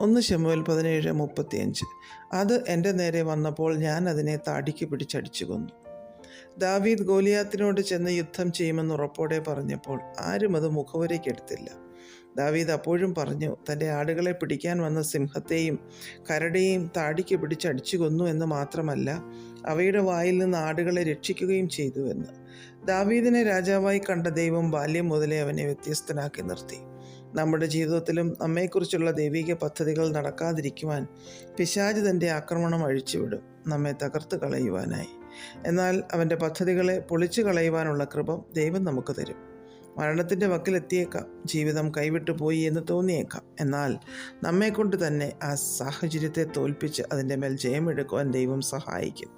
ഒന്ന് ശമുവൽ പതിനേഴ് മുപ്പത്തിയഞ്ച്. അത് എന്റെ നേരെ വന്നപ്പോൾ ഞാൻ അതിനെ താടിക്ക് പിടിച്ചടിച്ചു കൊന്നു. ദാവീദ് ഗോലിയാത്തിനോട് ചെന്ന് യുദ്ധം ചെയ്യുമെന്ന് ഉറപ്പോടെ പറഞ്ഞപ്പോൾ ആരും അത് മുഖവരയ്ക്കെടുത്തില്ല ദാവീദ് അപ്പോഴും പറഞ്ഞു തന്റെ ആടുകളെ പിടിക്കാൻ വന്ന സിംഹത്തെയും കരടിയെയും താടിക്ക് പിടിച്ചടിച്ചു കൊന്നു എന്ന് മാത്രമല്ല അവയുടെ വായിൽ നിന്ന് ആടുകളെ രക്ഷിക്കുകയും ചെയ്തുവെന്ന് ദാവീദിനെ രാജാവായി കണ്ട ദൈവം ബാല്യം മുതലേ അവനെ വ്യത്യസ്തനാക്കി നിർത്തി. നമ്മുടെ ജീവിതത്തിലും നമ്മെക്കുറിച്ചുള്ള ദൈവിക പദ്ധതികൾ നടക്കാതിരിക്കുവാൻ പിശാജ് തന്റെ ആക്രമണം അഴിച്ചുവിടും. നമ്മെ തകർത്ത് കളയുവാനായി. എന്നാൽ അവന്റെ പദ്ധതികളെ പൊളിച്ചു കളയുവാനുള്ള കൃപം ദൈവം നമുക്ക് തരും. മരണത്തിന്റെ വക്കിലെത്തിയേക്കാം. ജീവിതം കൈവിട്ടു പോയി എന്ന് തോന്നിയേക്കാം. എന്നാൽ നമ്മെക്കൊണ്ട് തന്നെ ആ സാഹചര്യത്തെ തോൽപ്പിച്ച് അതിന്റെ മേൽ ജയമെടുക്കുവാൻ ദൈവം സഹായിക്കും.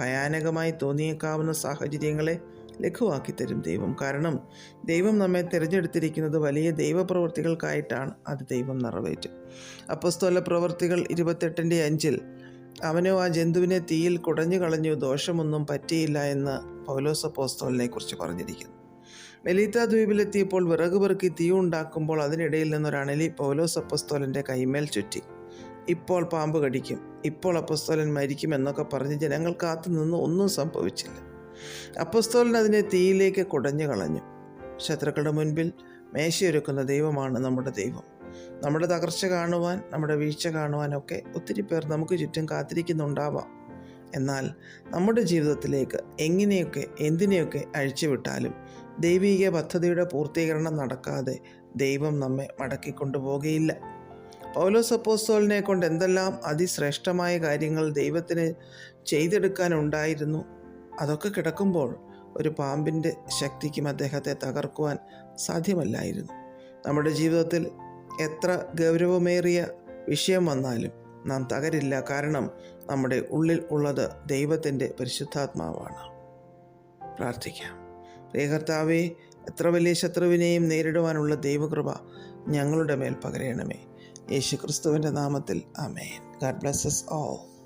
ഭയാനകമായി തോന്നിയേക്കാവുന്ന സാഹചര്യങ്ങളെ ലഘുവാക്കി തരും ദൈവം. കാരണം ദൈവം നമ്മെ തിരഞ്ഞെടുത്തിരിക്കുന്നത് വലിയ ദൈവപ്രവൃത്തികൾക്കായിട്ടാണ്. അത് ദൈവം നിറവേറ്റും. അപ്പസ്തോല പ്രവൃത്തികൾ ഇരുപത്തെട്ടിന്റെ അഞ്ചിൽ അവനോ ആ ജന്തുവിനെ തീയിൽ കുടഞ്ഞു കളഞ്ഞു ദോഷമൊന്നും പറ്റിയില്ല എന്ന് പൗലോസ പോസ്തോലിനെ കുറിച്ച് പറഞ്ഞിരിക്കുന്നു. മെലീത്ത ദ്വീപിലെത്തിയപ്പോൾ വിറക് പെറുക്കി തീ ഉണ്ടാക്കുമ്പോൾ അതിനിടയിൽ നിന്നൊരണലി പൗലോസ് അപ്പസ്തോലന്റെ കൈമേൽ ചുറ്റി. ഇപ്പോൾ പാമ്പ് കടിക്കും ഇപ്പോൾ അപ്പസ്തോലൻ മരിക്കും എന്നൊക്കെ പറഞ്ഞ് ജനങ്ങൾ കാത്തു നിന്ന് ഒന്നും സംഭവിച്ചില്ല. അപ്പസ്തോലൻ അതിനെ തീയിലേക്ക് കുടഞ്ഞു കളഞ്ഞു ശത്രുക്കളുടെ മുൻപിൽ മേശയൊരുക്കുന്ന ദൈവമാണ് നമ്മുടെ ദൈവം. നമ്മുടെ തകർച്ച കാണുവാൻ നമ്മുടെ വീഴ്ച കാണുവാനൊക്കെ ഒത്തിരി പേർ നമുക്ക് ചുറ്റും കാത്തിരിക്കുന്നുണ്ടാവാം. എന്നാൽ നമ്മുടെ ജീവിതത്തിലേക്ക് എങ്ങനെയൊക്കെ എന്തിനെയൊക്കെ അഴിച്ചുവിട്ടാലും ദൈവീക പദ്ധതിയുടെ പൂർത്തീകരണം നടക്കാതെ ദൈവം നമ്മെ മടക്കിക്കൊണ്ടുപോകുകയില്ല പൗലോസ് അപ്പോസ്തോലിനെ കൊണ്ട് എന്തെല്ലാം അതിശ്രേഷ്ഠമായ കാര്യങ്ങൾ ദൈവത്തിന് ചെയ്തെടുക്കാനുണ്ടായിരുന്നു അതൊക്കെ കിടക്കുമ്പോൾ ഒരു പാമ്പിന്റെ ശക്തിക്കും അദ്ദേഹത്തെ തകർക്കുവാൻ സാധ്യമല്ലായിരുന്നു. നമ്മുടെ ജീവിതത്തിൽ എത്ര ഗൗരവമേറിയ വിഷയം വന്നാലും നാം തകരില്ല. കാരണം നമ്മുടെ ഉള്ളിൽ ഉള്ളത് ദൈവത്തിന്റെ പരിശുദ്ധാത്മാവാണ്. പ്രാർത്ഥിക്കാം. പ്രിയകർത്താവെ എത്ര വലിയ ശത്രുവിനെയും നേരിടുവാനുള്ള ദൈവകൃപ ഞങ്ങളുടെ മേൽ പകരണമേ. യേശു ക്രിസ്തുവിന്റെ നാമത്തിൽ അമേൻ ഗാഡ് ബ്ലസ്സസ് ഓൾ